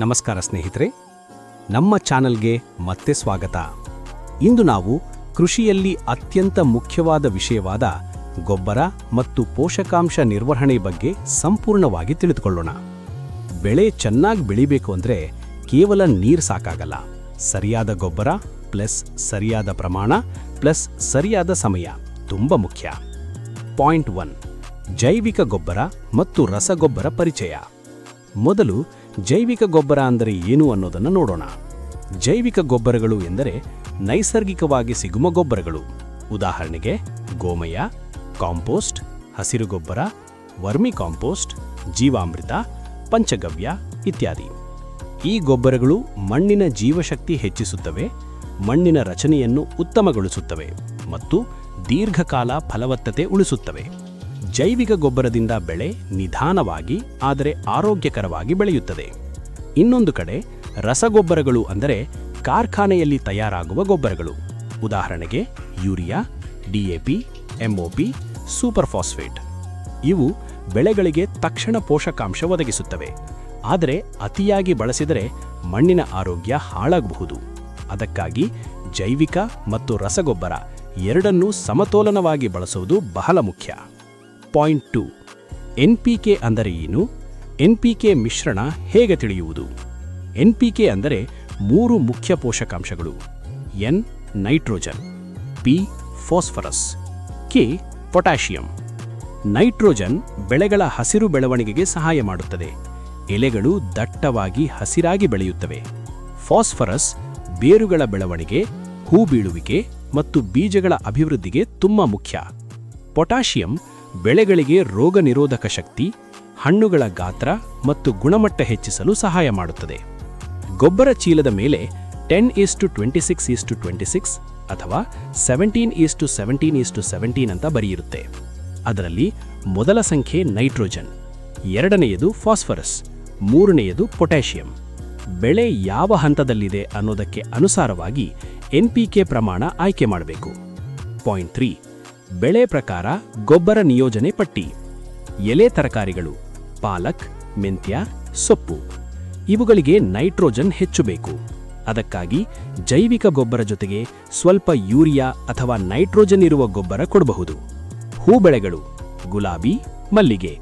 ನಮಸ್ಕಾರ ಸ್ನೇಹಿತರೆ, ನಮ್ಮ ಚಾನಲ್ಗೆ ಮತ್ತೆ ಸ್ವಾಗತ. ಇಂದು ನಾವು ಕೃಷಿಯಲ್ಲಿ ಅತ್ಯಂತ ಮುಖ್ಯವಾದ ವಿಷಯವಾದ ಗೊಬ್ಬರ ಮತ್ತು ಪೋಷಕಾಂಶ ನಿರ್ವಹಣೆ ಬಗ್ಗೆ ಸಂಪೂರ್ಣವಾಗಿ ತಿಳಿದುಕೊಳ್ಳೋಣ. ಬೆಳೆ ಚೆನ್ನಾಗಿ ಬೆಳಿಬೇಕು ಅಂದರೆ ಕೇವಲ ನೀರು ಸಾಕಾಗಲ್ಲ. ಸರಿಯಾದ ಗೊಬ್ಬರ ಪ್ಲಸ್ ಸರಿಯಾದ ಪ್ರಮಾಣ ಪ್ಲಸ್ ಸರಿಯಾದ ಸಮಯ ತುಂಬ ಮುಖ್ಯ. ಪಾಯಿಂಟ್ ಒನ್, ಜೈವಿಕ ಗೊಬ್ಬರ ಮತ್ತು ರಸಗೊಬ್ಬರ ಪರಿಚಯ. ಮೊದಲು ಜೈವಿಕ ಗೊಬ್ಬರ ಅಂದರೆ ಏನು ಅನ್ನೋದನ್ನು ನೋಡೋಣ. ಜೈವಿಕ ಗೊಬ್ಬರಗಳು ಎಂದರೆ ನೈಸರ್ಗಿಕವಾಗಿ ಸಿಗುವ ಗೊಬ್ಬರಗಳು. ಉದಾಹರಣೆಗೆ ಗೋಮಯ, ಕಾಂಪೋಸ್ಟ್, ಹಸಿರು ಗೊಬ್ಬರ, ವರ್ಮಿ ಕಾಂಪೋಸ್ಟ್, ಜೀವಾಮೃತ, ಪಂಚಗವ್ಯ ಇತ್ಯಾದಿ. ಈ ಗೊಬ್ಬರಗಳು ಮಣ್ಣಿನ ಜೀವಶಕ್ತಿ ಹೆಚ್ಚಿಸುತ್ತವೆ, ಮಣ್ಣಿನ ರಚನೆಯನ್ನು ಉತ್ತಮಗೊಳಿಸುತ್ತವೆ ಮತ್ತು ದೀರ್ಘಕಾಲ ಫಲವತ್ತತೆ ಉಳಿಸುತ್ತವೆ. ಜೈವಿಕ ಗೊಬ್ಬರದಿಂದ ಬೆಳೆ ನಿಧಾನವಾಗಿ, ಆದರೆ ಆರೋಗ್ಯಕರವಾಗಿ ಬೆಳೆಯುತ್ತದೆ. ಇನ್ನೊಂದು ಕಡೆ, ರಸಗೊಬ್ಬರಗಳು ಅಂದರೆ ಕಾರ್ಖಾನೆಯಲ್ಲಿ ತಯಾರಾಗುವ ಗೊಬ್ಬರಗಳು. ಉದಾಹರಣೆಗೆ, urea DAP MOP super phosphate. ಇವು ಬೆಳೆಗಳಿಗೆ ತಕ್ಷಣ ಪೋಷಕಾಂಶ ಒದಗಿಸುತ್ತವೆ. ಆದರೆ ಅತಿಯಾಗಿ ಬಳಸಿದರೆ ಮಣ್ಣಿನ ಆರೋಗ್ಯ ಹಾಳಾಗಬಹುದು. ಅದಕ್ಕಾಗಿ ಜೈವಿಕ ಮತ್ತು ರಸಗೊಬ್ಬರ ಎರಡನ್ನೂ ಸಮತೋಲನವಾಗಿ ಬಳಸುವುದು ಬಹಳ ಮುಖ್ಯ. Point to. ಎನ್ಪಿಕೆ ಅಂದರೆ ಏನು? ಎನ್ಪಿಕೆ ಮಿಶ್ರಣ ಹೇಗೆ ತಿಳಿಯುವುದು? ಎನ್ಪಿಕೆ ಅಂದರೆ ಮೂರು ಮುಖ್ಯ ಪೋಷಕಾಂಶಗಳು. N, nitrogen. P, phosphorus. K, potassium. Nitrogen ಬೆಳೆಗಳ ಹಸಿರು ಬೆಳವಣಿಗೆಗೆ ಸಹಾಯ ಮಾಡುತ್ತದೆ. ಎಲೆಗಳು ದಟ್ಟವಾಗಿ ಹಸಿರಾಗಿ ಬೆಳೆಯುತ್ತವೆ. ಫಾಸ್ಫರಸ್ ಬೇರುಗಳ ಬೆಳವಣಿಗೆ, ಹೂ ಬೀಳುವಿಕೆ ಮತ್ತು ಬೀಜಗಳ ಅಭಿವೃದ್ಧಿಗೆ ತುಂಬ ಮುಖ್ಯ. ಪೊಟ್ಯಾಷಿಯಂ ಬೆಳೆಗಳಿಗೆ ರೋಗ ನಿರೋಧಕ ಶಕ್ತಿ, ಹಣ್ಣುಗಳ ಗಾತ್ರ ಮತ್ತು ಗುಣಮಟ್ಟ ಹೆಚ್ಚಿಸಲು ಸಹಾಯ ಮಾಡುತ್ತದೆ. ಗೊಬ್ಬರ ಚೀಲದ ಮೇಲೆ ten is to twenty six is to twenty six ಅಥವಾ seventeen is to seventeen is to seventeen ಅಂತ ಬರೆಯಿರುತ್ತೆ. ಅದರಲ್ಲಿ ಮೊದಲ ಸಂಖ್ಯೆ ನೈಟ್ರೋಜನ್, ಎರಡನೆಯದು ಫಾಸ್ಫರಸ್, ಮೂರನೆಯದು ಪೊಟ್ಯಾಷಿಯಂ. ಬೆಳೆ ಯಾವ ಹಂತದಲ್ಲಿದೆ ಅನ್ನೋದಕ್ಕೆ ಅನುಸಾರವಾಗಿ ಎನ್ಪಿಕೆ ಪ್ರಮಾಣ ಆಯ್ಕೆ ಮಾಡಬೇಕು. ಪಾಯಿಂಟ್ ತ್ರೀ ಬೆಳೆ ಪ್ರಕಾರ ಗೊಬ್ಬರ ನಿಯೋಜನೆ ಪಟ್ಟಿ. ಎಲೆ ತರಕಾರಿಗಳು, ಪಾಲಕ್, ಮೆಂತ್ಯ, ಸೊಪ್ಪು. ಇವುಗಳಿಗೆ ನೈಟ್ರೋಜನ್ ಹೆಚ್ಚು ಬೇಕು. ಅದಕ್ಕಾಗಿ ಜೈವಿಕ ಗೊಬ್ಬರ ಜೊತೆಗೆ ಸ್ವಲ್ಪ ಯೂರಿಯಾ ಅಥವಾ ನೈಟ್ರೋಜನ್ ಇರುವ ಗೊಬ್ಬರ ಕೊಡಬಹುದು. ಹೂ ಬೆಳೆಗಳು ಗುಲಾಬಿ, ಮಲ್ಲಿಗೆ.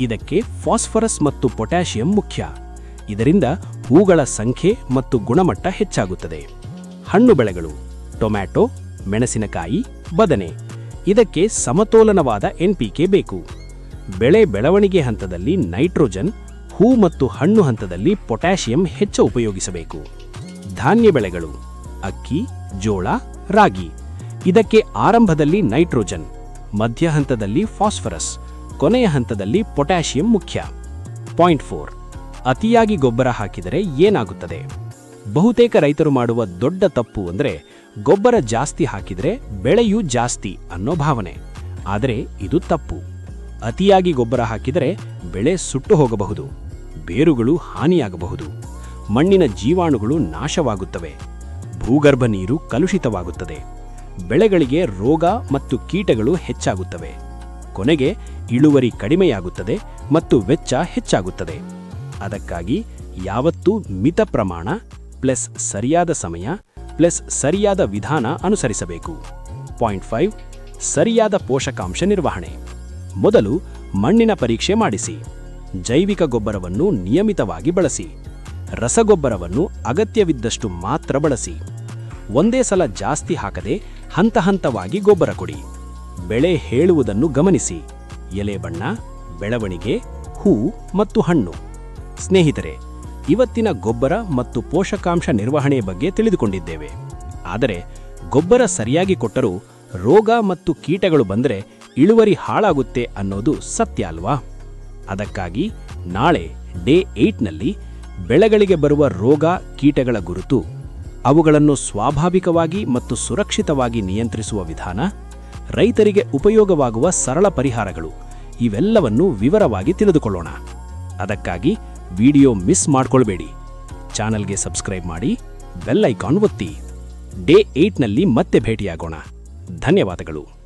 ಇದಕ್ಕೆ ಫಾಸ್ಫರಸ್ ಮತ್ತು ಪೊಟ್ಯಾಷಿಯಂ ಮುಖ್ಯ. ಇದರಿಂದ ಹೂಗಳ ಸಂಖ್ಯೆ ಮತ್ತು ಗುಣಮಟ್ಟ ಹೆಚ್ಚಾಗುತ್ತದೆ. ಹಣ್ಣು ಬೆಳೆಗಳು, ಟೊಮ್ಯಾಟೊ, ಮೆಣಸಿನಕಾಯಿ, ಬದನೆ. ಇದಕ್ಕೆ ಸಮತೋಲನವಾದ ಎನ್ಪಿಕೆ ಬೇಕು. ಬೆಳೆ ಬೆಳವಣಿಗೆ ಹಂತದಲ್ಲಿ ನೈಟ್ರೋಜನ್, ಹೂ ಮತ್ತು ಹಣ್ಣು ಹಂತದಲ್ಲಿ ಪೊಟ್ಯಾಷಿಯಂ ಹೆಚ್ಚು ಉಪಯೋಗಿಸಬೇಕು. ಧಾನ್ಯ ಬೆಳೆಗಳು, ಅಕ್ಕಿ, ಜೋಳ, ರಾಗಿ. ಇದಕ್ಕೆ ಆರಂಭದಲ್ಲಿ ನೈಟ್ರೋಜನ್, ಮಧ್ಯ ಹಂತದಲ್ಲಿ ಫಾಸ್ಫರಸ್, ಕೊನೆಯ ಹಂತದಲ್ಲಿ ಪೊಟ್ಯಾಷಿಯಂ ಮುಖ್ಯ. ಪಾಯಿಂಟ್ ಫೋರ್, ಅತಿಯಾಗಿ ಗೊಬ್ಬರ ಹಾಕಿದರೆ ಏನಾಗುತ್ತದೆ? ಬಹುತೇಕ ರೈತರು ಮಾಡುವ ದೊಡ್ಡ ತಪ್ಪು ಅಂದರೆ ಗೊಬ್ಬರ ಜಾಸ್ತಿ ಹಾಕಿದರೆ ಬೆಳೆಯೂ ಜಾಸ್ತಿ ಅನ್ನೋ ಭಾವನೆ. ಆದರೆ ಇದು ತಪ್ಪು. ಅತಿಯಾಗಿ ಗೊಬ್ಬರ ಹಾಕಿದರೆ ಬೆಳೆ ಸುಟ್ಟು ಹೋಗಬಹುದು. ಬೇರುಗಳು ಹಾನಿಯಾಗಬಹುದು. ಮಣ್ಣಿನ ಜೀವಾಣುಗಳು ನಾಶವಾಗುತ್ತವೆ. ಭೂಗರ್ಭ ನೀರು ಕಲುಷಿತವಾಗುತ್ತದೆ. ಬೆಳೆಗಳಿಗೆ ರೋಗ ಮತ್ತು ಕೀಟಗಳು ಹೆಚ್ಚಾಗುತ್ತವೆ. ಕೊನೆಗೆ ಇಳುವರಿ ಕಡಿಮೆಯಾಗುತ್ತದೆ ಮತ್ತು ವೆಚ್ಚ ಹೆಚ್ಚಾಗುತ್ತದೆ. ಅದಕ್ಕಾಗಿ ಯಾವತ್ತೂ ಮಿತ ಪ್ರಮಾಣ ಪ್ಲಸ್ ಸರಿಯಾದ ಸಮಯ ಪ್ಲಸ್ ಸರಿಯಾದ ವಿಧಾನ ಅನುಸರಿಸಬೇಕು. ಪಾಯಿಂಟ್ ಫೈವ್, ಸರಿಯಾದ ಪೋಷಕಾಂಶ ನಿರ್ವಹಣೆ. ಮೊದಲು ಮಣ್ಣಿನ ಪರೀಕ್ಷೆ ಮಾಡಿಸಿ. ಜೈವಿಕ ಗೊಬ್ಬರವನ್ನು ನಿಯಮಿತವಾಗಿ ಬಳಸಿ. ರಸಗೊಬ್ಬರವನ್ನು ಅಗತ್ಯವಿದ್ದಷ್ಟು ಮಾತ್ರ ಬಳಸಿ. ಒಂದೇ ಸಲ ಜಾಸ್ತಿ ಹಾಕದೆ ಹಂತ ಹಂತವಾಗಿ ಗೊಬ್ಬರ ಕೊಡಿ. ಬೆಳೆ ಹೇಳುವುದನ್ನು ಗಮನಿಸಿ. ಎಲೆ ಬಣ್ಣ ಬೆಳವಣಿಗೆ, ಹೂ ಮತ್ತು ಹಣ್ಣು. ಸ್ನೇಹಿತರೆ ಇವತ್ತಿನ ಗೊಬ್ಬರ ಮತ್ತು ಪೋಷಕಾಂಶ ನಿರ್ವಹಣೆ ಬಗ್ಗೆ ತಿಳಿದುಕೊಂಡಿದ್ದೇವೆ. ಆದರೆ ಗೊಬ್ಬರ ಸರಿಯಾಗಿ ಕೊಟ್ಟರೂ ರೋಗ ಮತ್ತು ಕೀಟಗಳು ಬಂದರೆ ಇಳುವರಿ ಹಾಳಾಗುತ್ತೆ ಅನ್ನೋದು ಸತ್ಯ ಅಲ್ವಾ? ಅದಕ್ಕಾಗಿ ನಾಳೆ ಡೇ ಏಟ್ನಲ್ಲಿ ಬೆಳೆಗಳಿಗೆ ಬರುವ ರೋಗ, ಕೀಟಗಳ ಗುರುತು, ಅವುಗಳನ್ನು ಸ್ವಾಭಾವಿಕವಾಗಿ ಮತ್ತು ಸುರಕ್ಷಿತವಾಗಿ ನಿಯಂತ್ರಿಸುವ ವಿಧಾನ, ರೈತರಿಗೆ ಉಪಯೋಗವಾಗುವ ಸರಳ ಪರಿಹಾರಗಳು, ಇವೆಲ್ಲವನ್ನು ವಿವರವಾಗಿ ತಿಳಿದುಕೊಳ್ಳೋಣ. ಅದಕ್ಕಾಗಿ ವಿಡಿಯೋ ಮಿಸ್ ಮಾಡ್ಕೊಳ್ಬೇಡಿ. ಚಾನಲ್ಗೆ ಸಬ್ಸ್ಕ್ರೈಬ್ ಮಾಡಿ ಬೆಲ್ ಐಕಾನ್ ಒತ್ತಿ. ಡೇ ಏಟ್ನಲ್ಲಿ ಮತ್ತೆ ಭೇಟಿಯಾಗೋಣ. ಧನ್ಯವಾದಗಳು.